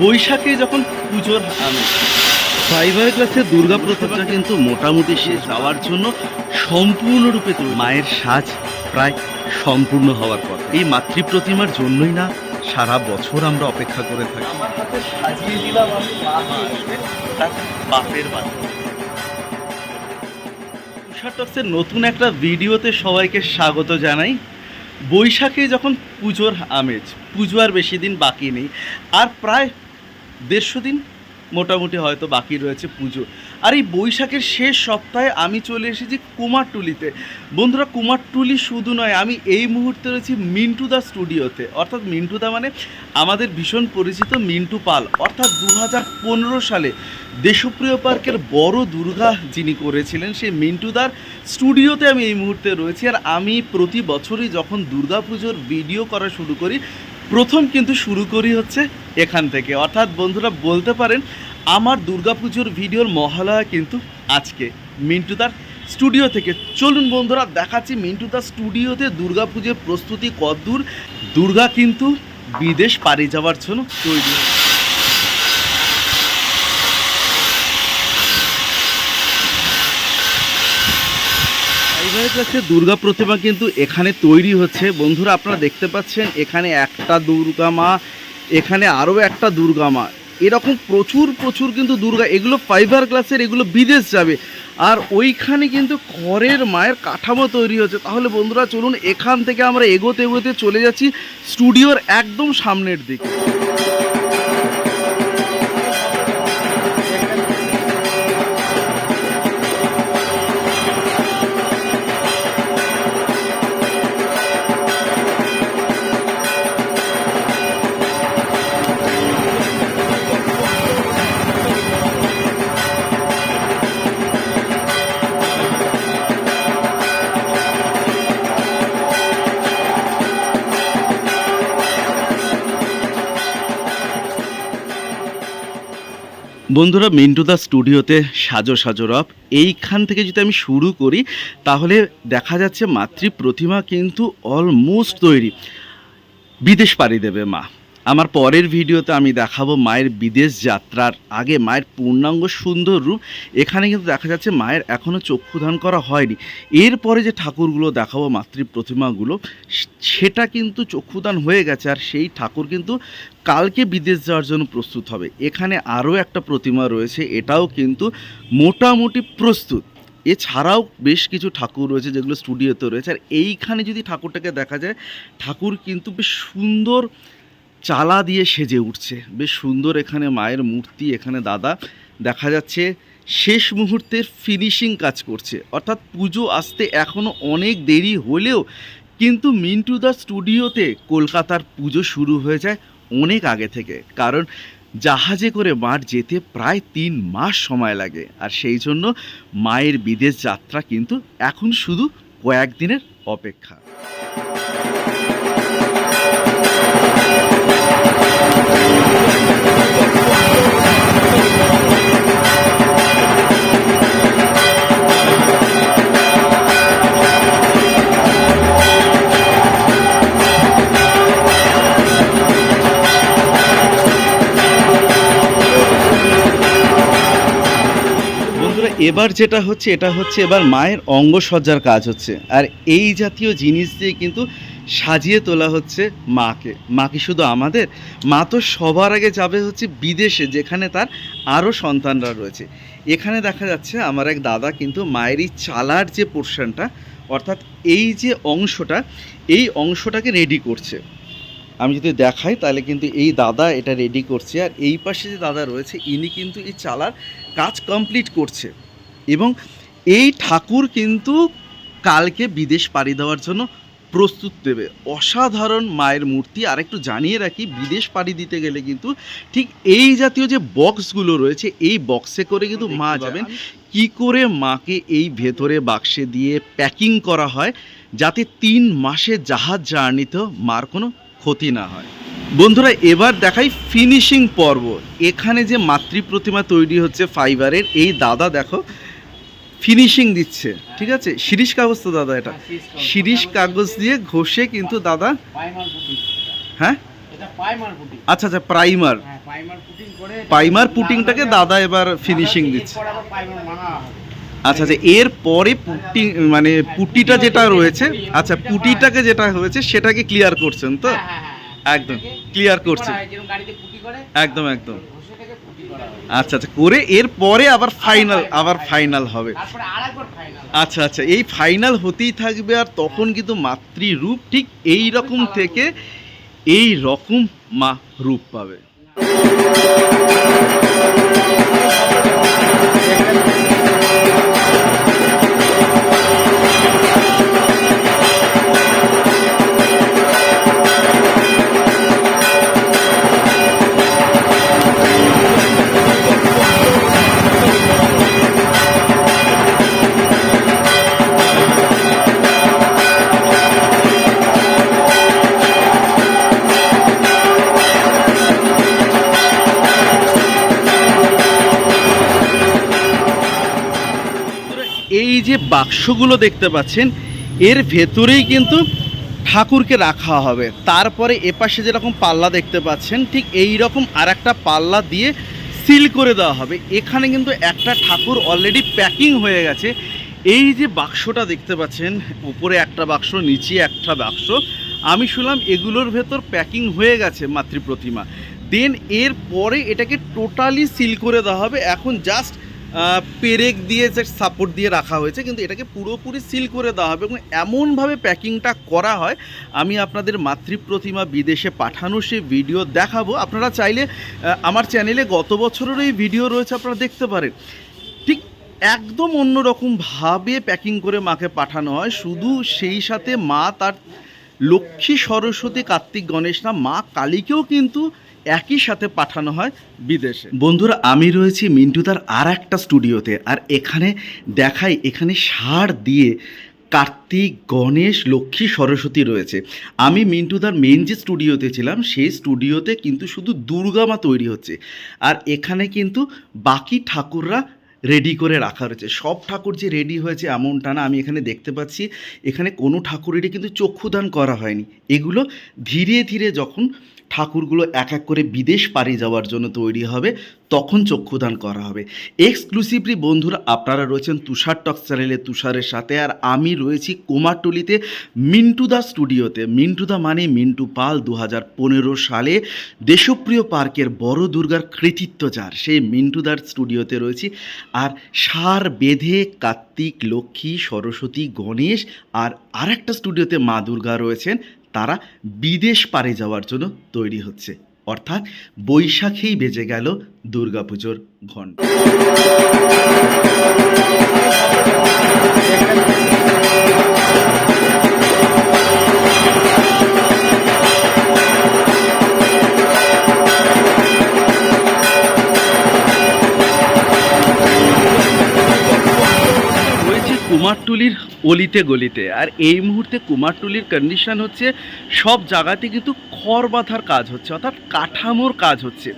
বৈশাখে যখন পুজোর আমেজ ফাইবার ক্লাসে দুর্গা প্রতিমা কিন্তু মোটামুটি শেষ। যাওয়ার জন্য সম্পূর্ণরূপে মায়ের সাজ প্রায় সম্পূর্ণ হওয়ার পর। এই মাতৃ প্রতিমার জন্যই না সারা বছর আমরা অপেক্ষা করে থাকি। আমার সাজিয়ে দিলাম আমি তার বাপের বাড়ি। টক্সের নতুন একটা ভিডিওতে সবাইকে স্বাগত জানাই। বৈশাখে যখন পুজোর আমেজ পুজো আর বেশি দিন বাকি নেই আর প্রায় দেড়শো দিন মোটামুটি হয়তো বাকি রয়েছে পুজো। আর এই বৈশাখের শেষ সপ্তাহে আমি চলে এসেছি কুমারটুলিতে। বন্ধুরা, কুমারটুলি শুধু নয়, আমি এই মুহূর্তে রয়েছি মিন্টু দা স্টুডিওতে। অর্থাৎ মিন্টু দা মানে আমাদের ভীষণ পরিচিত মিন্টু পাল। অর্থাৎ দু হাজার পনেরো সালে দেশপ্রিয় পার্কের বড় দুর্গা যিনি করেছিলেন, সেই মিন্টুদার স্টুডিওতে আমি এই মুহূর্তে রয়েছি। আর আমি প্রতি বছরই যখন দুর্গাপুজোর ভিডিও করা শুরু করি প্রথম কিন্তু শুরু করি হচ্ছে এখান থেকে। অর্থাৎ বন্ধুরা বলতে পারেন, আমার দুর্গাপুজোর ভিডিওর মহালয়া কিন্তু আজকে। মিন্টু মিন্টুদার স্টুডিও থেকে। চলুন বন্ধুরা, দেখাচ্ছি মিন্টু মিন্টুদার স্টুডিওতে দুর্গাপুজোর প্রস্তুতি কদ্দূর দুর্গা কিন্তু বিদেশ পাড়ি যাওয়ার জন্য তৈরি হচ্ছে। ফাইবারের কাছে দুর্গা প্রতিমা কিন্তু এখানে তৈরি হচ্ছে। বন্ধুরা, আপনারা দেখতে পাচ্ছেন, এখানে একটা দুর্গা মা, এখানে আরও একটা দুর্গা মা। এরকম প্রচুর প্রচুর কিন্তু দুর্গা, এগুলো ফাইবার গ্লাসের এগুলো বিদেশ যাবে। আর ওইখানে কিন্তু খড়ের মায়ের কাঠামো তৈরি হচ্ছে। তাহলে বন্ধুরা, চলুন এখান থেকে আমরা এগোতে এগোতে চলে যাচ্ছি স্টুডিওর একদম সামনের দিকে। বন্ধুরা মিন্টু দা স্টুডিওতে সাজো সাজো রব। এইখান থেকে যদি আমি শুরু করি, তাহলে দেখা যাচ্ছে মাতৃ প্রতিমা কিন্তু অলমোস্ট তৈরি। বিদেশ পাড়ি দেবে মা। আমার পরের ভিডিওতে আমি দেখাবো মায়ের বিদেশ যাত্রার আগে মায়ের পূর্ণাঙ্গ সুন্দর রূপ। এখানে কিন্তু দেখা যাচ্ছে মায়ের এখনও চক্ষুদান করা হয়নি। এরপরে যে ঠাকুরগুলো দেখাবো মাতৃ প্রতিমাগুলো সেটা কিন্তু চক্ষুদান হয়ে গেছে আর সেই ঠাকুর কিন্তু কালকে বিদেশ যাওয়ার জন্য প্রস্তুত হবে। এখানে আরও একটা প্রতিমা রয়েছে, এটাও কিন্তু মোটামুটি প্রস্তুত। এছাড়াও বেশ কিছু ঠাকুর রয়েছে যেগুলো স্টুডিওতে রয়েছে। আর এইখানে যদি ঠাকুরটাকে দেখা যায়, ঠাকুর কিন্তু বেশ সুন্দর চালা দিয়ে সেজে উঠছে। বেশ সুন্দর এখানে মায়ের মূর্তি, এখানে দাদা। দেখা যাচ্ছে শেষ মুহূর্তের ফিনিশিং কাজ করছে। অর্থাৎ পুজো আসতে এখনও অনেক দেরি হলেও কিন্তু মিন্টু দা স্টুডিওতে কলকাতার পুজো শুরু হয়ে যায় অনেক আগে থেকে। কারণ জাহাজে করে মার যেতে প্রায় তিন মাস সময় লাগে। আর সেই জন্য মায়ের বিদেশ যাত্রা কিন্তু এখন শুধু কয়েকদিনের অপেক্ষা। এবার যেটা হচ্ছে, এটা হচ্ছে এবার মায়ের অঙ্গসজ্জার কাজ হচ্ছে। আর এই জাতীয় জিনিস দিয়ে কিন্তু সাজিয়ে তোলা হচ্ছে মাকে। মা কি শুধু আমাদের? মা তো সবার আগে যাবে হচ্ছে বিদেশে, যেখানে তার আরও সন্তানরা রয়েছে। এখানে দেখা যাচ্ছে আমার এক দাদা কিন্তু মায়ের এই চালার যে পোর্শনটা, অর্থাৎ এই যে অংশটা, এই অংশটাকে রেডি করছে। আমি যদি দেখাই তাহলে কিন্তু এই দাদা এটা রেডি করছে। আর এই পাশে যে দাদা রয়েছে, ইনি কিন্তু এই চালার কাজ কমপ্লিট করছে। এবং এই ঠাকুর কিন্তু কালকে বিদেশ পাড়ি দেওয়ার জন্য প্রস্তুত দেবে। অসাধারণ মায়ের মূর্তি। আর একটু জানিয়ে রাখি বিদেশ পাড়ি দিতে গেলে কিন্তু ঠিক এই জাতীয় যে বক্সগুলো রয়েছে এই বক্সে করে কিন্তু মা যাবেন। কি করে মাকে এই ভেতরে বাক্সে দিয়ে প্যাকিং করা হয় যাতে তিন মাসে জাহাজ জার্নিতেও মার কোনো ক্ষতি না হয়। বন্ধুরা এবার দেখাই ফিনিশিং পর্ব। এখানে যে মাতৃ প্রতিমা তৈরি হচ্ছে ফাইবারের এই দাদা দেখো ফিনিশিং দিচ্ছে ঠিক আছে? শিরিষ কাগজ তো দাদা এটা। শিরিষ কাগজ। দিয়ে ঘষে কিন্তু দাদা হ্যাঁ? আচ্ছা আচ্ছা প্রাইমার হ্যাঁ প্রাইমার পুটিংটাকে দাদা এবার ফিনিশিং দিচ্ছে। আচ্ছা আচ্ছা এর পরে পুটি মানে পুটিটা যেটা রয়েছে আচ্ছা পুটিটাকে যেটা হয়েছে সেটাকে ক্লিয়ার করছেন তো? হ্যাঁ, হ্যাঁ, হ্যাঁ। একদম ক্লিয়ার পুটি করছে। করা হয়, যেরকম গাড়িতে পুটি করে একদম একদম ঘষেটাকে পুটি করা হয়। আচ্ছা আচ্ছা করে এরপরে আবার ফাইনাল আবার ফাইনাল হবে। আচ্ছা আচ্ছা এই ফাইনাল হতেই থাকবে আর তখন কিন্তু মাতৃরূপ ঠিক এই রকম থেকে এই রকম মা রূপ পাবে। এই যে বাক্সগুলো দেখতে পাচ্ছেন, এর ভেতরেই কিন্তু ঠাকুরকে রাখা হবে। তারপরে এপাশে যেরকম পাল্লা দেখতে পাচ্ছেন, ঠিক এই রকম আর একটা পাল্লা দিয়ে সিল করে দেওয়া হবে। এখানে কিন্তু একটা ঠাকুর অলরেডি প্যাকিং হয়ে গেছে। এই যে বাক্সটা দেখতে পাচ্ছেন, উপরে একটা বাক্স, নিচে একটা বাক্স, আমি শুনলাম এগুলোর ভেতর প্যাকিং হয়ে গেছে মাতৃ প্রতিমা দেন এর পরে এটাকে টোটালি সিল করে দেওয়া হবে। এখন জাস্ট পেরেক দিয়ে যে সাপোর্ট দিয়ে রাখা হয়েছে, কিন্তু এটাকে পুরোপুরি সিল করে দেওয়া হবে এবং এমনভাবে প্যাকিংটা করা হয়, আমি আপনাদের মাতৃপ্রতিমা বিদেশে পাঠানো সেই ভিডিও দেখাবো। আপনারা চাইলে আমার চ্যানেলে গত বছরেরও এই ভিডিও রয়েছে, আপনারা দেখতে পারেন। ঠিক একদম অন্যরকমভাবে প্যাকিং করে মাকে পাঠানো হয়, শুধু সেই সাথে মা তার লক্ষ্মী সরস্বতী কার্তিক গণেশ না, মা কালীকেও কিন্তু একই সাথে পাঠানো হয় বিদেশে। বন্ধুরা, আমি রয়েছি মিন্টু মিন্টুদার আর একটা স্টুডিওতে, আর এখানে দেখাই, এখানে সার দিয়ে কার্তিক, গণেশ, লক্ষ্মী, সরস্বতী রয়েছে। আমি মিন্টুদার মেন যে স্টুডিওতে ছিলাম, সেই স্টুডিওতে কিন্তু শুধু দুর্গামা তৈরি হচ্ছে। আর এখানে কিন্তু বাকি ঠাকুররা রেডি করে রাখা রয়েছে। সব ঠাকুর যে রেডি হয়েছে এমনটা না, আমি এখানে দেখতে পাচ্ছি। এখানে কোনো ঠাকুরেরই কিন্তু চক্ষুদান করা হয়নি। এগুলো ধীরে ধীরে যখন ঠাকুরগুলো এক এক করে বিদেশ পাড়ি যাওয়ার জন্য তৈরি হবে, তখন চক্ষুদান করা হবে। এক্সক্লুসিভলি বন্ধুরা, আপনারা রয়েছেন তুষার টক চ্যানেলে, তুষারের সাথে। আর আমি রয়েছি কুমারটুলিতে মিন্টুদা স্টুডিওতে। মিন্টুদা মানে মিন্টু পাল দু হাজার পনেরো সালে দেশপ্রিয় পার্কের বড় দুর্গার কৃতিত্ব যার। সেই মিন্টু মিন্টুদার স্টুডিওতে রয়েছি। আর সার বেঁধে কার্তিক, লক্ষ্মী, সরস্বতী, গণেশ আর আরেকটা স্টুডিওতে মা দুর্গা রয়েছেন। তারা বিদেশ পারে যাওয়ার জন্য তৈরি হচ্ছে। অর্থাৎ বৈশাখেই বেজে গেল দুর্গাপুজোর ঘণ্টা। রয়েছে কুমারটুলির অলিতে গলিতে। আর এই মুহূর্তে কুমারটুলির কন্ডিশন হচ্ছে, সব জায়গাতে কিন্তু খড় বাঁধার কাজ হচ্ছে, অর্থাৎ কাঠামোর কাজ হচ্ছে।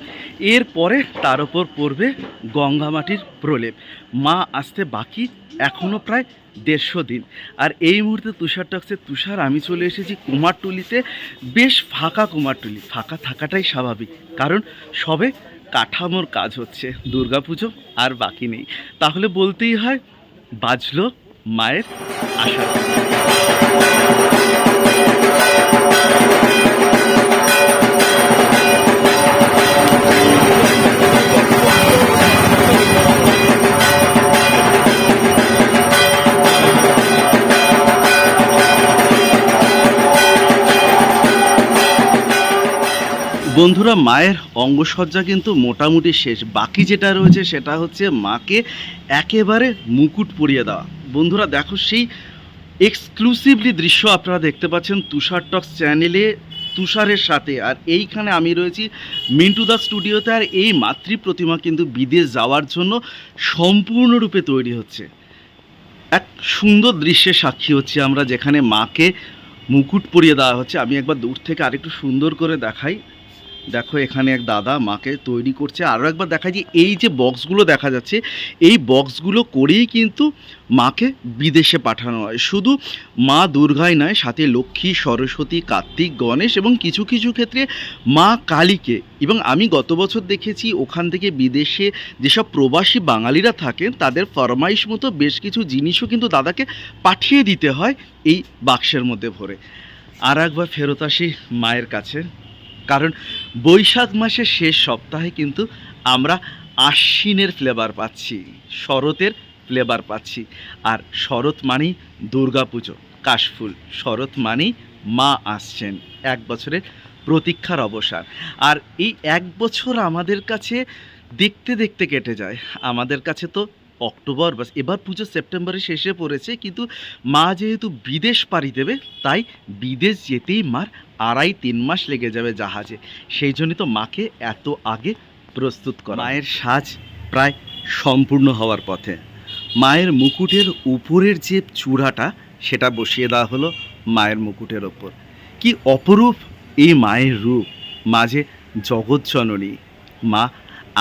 এরপরে তার ওপর পড়বে গঙ্গামাটির প্রলেপ। মা আসতে বাকি এখনও প্রায় দেড়শো দিন। আর এই মুহূর্তে তুষার টক্সে তুষার, আমি চলে এসেছি কুমারটুলিতে। বেশ ফাঁকা কুমারটুলি, ফাঁকা থাকাটাই স্বাভাবিক, কারণ সবে কাঠামোর কাজ হচ্ছে, দুর্গাপুজো আর বাকি নেই। তাহলে বলতেই হয়, বাজলো মায়ের আশা। বন্ধুরা, মায়ের অঙ্গসজ্জা কিন্তু মোটামুটি শেষ। বাকি যেটা রয়েছে সেটা হচ্ছে মাকে একেবারে মুকুট পরিয়ে দেওয়া। বন্ধুরা, দেখো সেই এক্সক্লুসিভলি দৃশ্য আপনারা দেখতে পাচ্ছেন তুষার টক্স চ্যানেলে তুষারের সাথে। আর এইখানে আমি রয়েছি মিন্টু দা স্টুডিওতে, আর এই মাতৃ প্রতিমা কিন্তু বিদেশ যাওয়ার জন্য সম্পূর্ণরূপে তৈরি হচ্ছে। এক সুন্দর দৃশ্যের সাক্ষী হচ্ছে আমরা, যেখানে মাকে মুকুট পরিয়ে দেওয়া হচ্ছে। আমি একবার দূর থেকে আরেকটু সুন্দর করে দেখাই। দেখো, এখানে এক দাদা মাকে তৈরি করছে। আরও একবার দেখা যায় এই যে বক্সগুলো দেখা যাচ্ছে, এই বক্সগুলো করেই কিন্তু মাকে বিদেশে পাঠানো হয়। শুধু মা দুর্গাই নয়, সাথে লক্ষ্মী, সরস্বতী, কার্তিক, গণেশ এবং কিছু কিছু ক্ষেত্রে মা কালীকে। এবং আমি গত বছর দেখেছি, ওখান থেকে বিদেশে যেসব প্রবাসী বাঙালিরা থাকেন, তাদের ফরমাইশ মতো বেশ কিছু জিনিসও কিন্তু দাদাকে পাঠিয়ে দিতে হয় এই বাক্সের মধ্যে ভরে। আর একবার ফেরত আসি মায়ের কাছে। কারণ বৈশাখ মাসের শেষ সপ্তাহে কিন্তু আমরা আশ্বিনের ফ্লেভার পাচ্ছি, শরতের ফ্লেভার পাচ্ছি। আর শরৎ মানেই দুর্গাপুজো, কাশফুল। শরৎ মানেই মা আসছেন, এক বছরের প্রতীক্ষার অবসান। আর এই এক বছর আমাদের কাছে দেখতে দেখতে কেটে যায়। আমাদের কাছে তো অক্টোবর, বাস এবার পুজো সেপ্টেম্বরে শেষে পড়েছে, কিন্তু মা যেহেতু বিদেশ পাড়ি দেবে, তাই বিদেশ যেতেই মার আড়াই তিন মাস লেগে যাবে জাহাজে। সেই জন্যই তো মাকে এত আগে প্রস্তুত করা। মায়ের সাজ প্রায় সম্পূর্ণ হওয়ার পথে। মায়ের মুকুটের উপরের যে চূড়াটা, সেটা বসিয়ে দেওয়া হলো মায়ের মুকুটের ওপর। কি অপরূপ এই মায়ের রূপ মাঝে জগৎজননী মা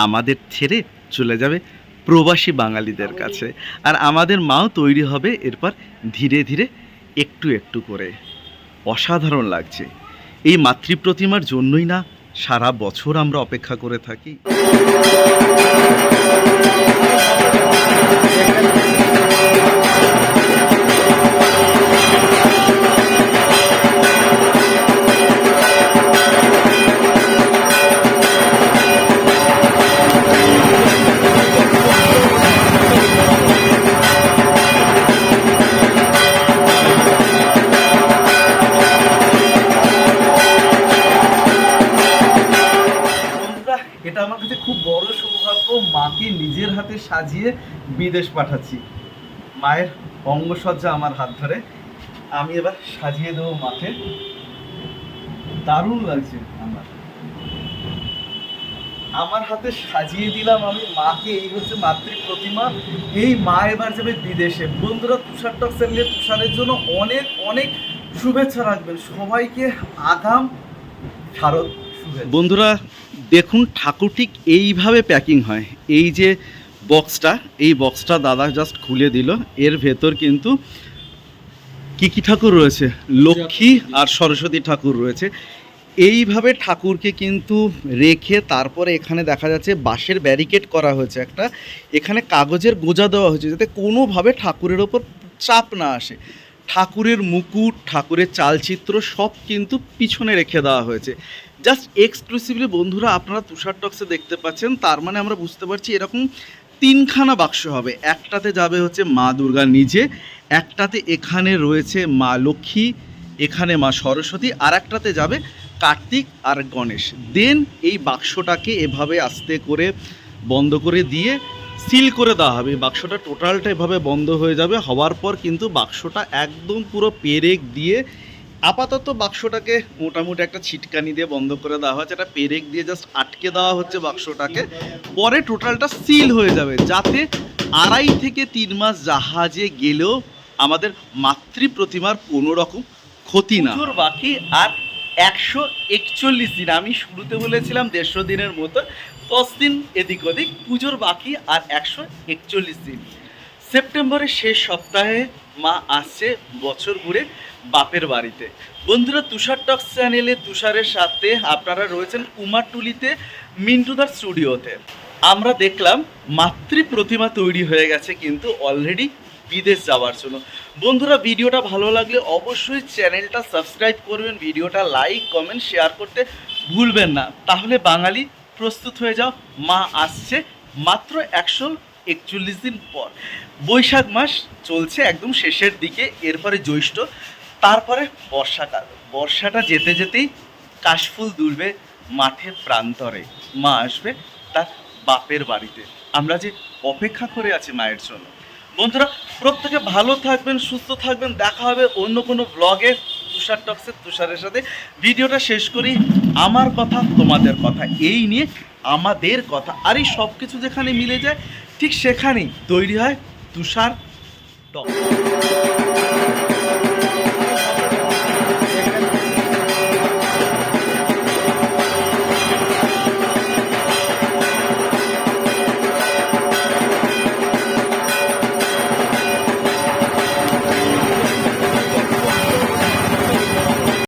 আমাদের ছেড়ে চলে যাবে প্রবাসী বাঙালিদের কাছে। আর আমাদের মাও তৈরি হবে এরপর ধীরে ধীরে একটু একটু করে। অসাধারণ লাগছে। এই মাতৃপ্রতিমার জন্যই না সারা বছর আমরা অপেক্ষা করে থাকি। সাজিয়ে বিদেশ পাঠাচ্ছি। মায়ের অঙ্গসজ্জা আমার হাত ধরে। আমি এবার সাজিয়ে দেবো মাকে। দারুণ লাগছে আমার। আমার হাতে সাজিয়ে দিলাম আমি। মাকে এই হচ্ছে মাতৃ প্রতিমা। এই মা এবার যাবে বিদেশে। বন্ধুরা, তুষার টক চ্যানেলে তুষারের জন্য অনেক অনেক শুভেচ্ছা রাখবেন। সবাইকে আগাম শারদ বন্ধুরা, দেখুন ঠাকুর ঠিক এইভাবে প্যাকিং হয়। এই যে বক্সটা এই বক্সটা দাদা জাস্ট খুলে দিল। এর ভেতর কিন্তু কি কি ঠাকুর রয়েছে? লক্ষ্মী আর সরস্বতী ঠাকুর রয়েছে। এইভাবে ঠাকুরকে কিন্তু রেখে তারপরে এখানে দেখা যাচ্ছে বাঁশের ব্যারিকেড করা হয়েছে একটা। এখানে কাগজের গোজা দেওয়া হয়েছে যাতে কোনোভাবে ঠাকুরের ওপর চাপ না আসে। ঠাকুরের মুকুট, ঠাকুরের চালচিত্র সব কিন্তু পিছনে রেখে দেওয়া হয়েছে। জাস্ট এক্সক্লুসিভলি বন্ধুরা, আপনারা তুষার টক্সে দেখতে পাচ্ছেন, তার মানে আমরা বুঝতে পারছি এরকম তিনখানা বাক্স হবে। একটাতে যাবে হচ্ছে মা দুর্গা নিজে, একটাতে এখানে রয়েছে মা লক্ষ্মী, এখানে মা সরস্বতী আর একটাতে যাবে কার্তিক আর গণেশ। দেন এই বাক্সটাকে এভাবে আস্তে করে বন্ধ করে দিয়ে সিল করে দেওয়া হবে। বাক্সটা টোটালটা এভাবে বন্ধ হয়ে যাবে। হওয়ার পর কিন্তু বাক্সটা একদম পুরো পেরেক দিয়ে আপাতত বাক্সটাকে মোটামুটি একটা ছিটকানি দিয়ে বন্ধ করে দেওয়া হয়েছে। একটা পেরেক দিয়ে জাস্ট আটকে দেওয়া হচ্ছে বাক্সটাকে। পরে টোটালটা সিল হয়ে যাবে যাতে আড়াই থেকে তিন মাস জাহাজে গেলেও আমাদের মাতৃ প্রতিমার কোনো রকম ক্ষতি না বাকি আর একশো একচল্লিশ দিন। আমি শুরুতে বলেছিলাম দেড়শো দিনের মতো। দশ দিন এদিক ওদিক। পুজোর বাকি আর একশো একচল্লিশ দিন। সেপ্টেম্বরের শেষ সপ্তাহে মা আসছে বছর ঘুরে বাপের বাড়িতে। বন্ধুরা, তুষার টক্স চ্যানেলে তুষারের সাথে আপনারা রয়েছেন কুমারটুলিতে মিন্টুদার স্টুডিওতে। আমরা দেখলাম মাতৃ প্রতিমা তৈরি হয়ে গেছে কিন্তু অলরেডি বিদেশ যাওয়ার জন্য। বন্ধুরা, ভিডিওটা ভালো লাগলে অবশ্যই চ্যানেলটা সাবস্ক্রাইব করবেন, ভিডিওটা লাইক কমেন্ট শেয়ার করতে ভুলবেন না। তাহলে বাঙালি প্রস্তুত হয়ে যাও, মা আসছে মাত্র একশো একচল্লিশ দিন পর। বৈশাখ মাস চলছে একদম শেষের দিকে, এরপরে জ্যৈষ্ঠ, তারপরে বর্ষাকাল। বর্ষাটা যেতে যেতেই কাশফুল দুলবে মাঠের প্রান্তরে। মা আসবে তার বাপের বাড়িতে। আমরা যে অপেক্ষা করে আছি মায়ের জন্য। বন্ধুরা, প্রত্যেকে ভালো থাকবেন, সুস্থ থাকবেন। দেখা হবে অন্য কোনো ব্লগে তুষার টক্সের তুষারের সাথে। ভিডিওটা শেষ করি। আমার কথা, তোমাদের কথা, এই নিয়ে আমাদের কথা। আর এই সব কিছু যেখানে মিলে যায় ঠিক সেখানেই তৈরি হয় তুষার টক।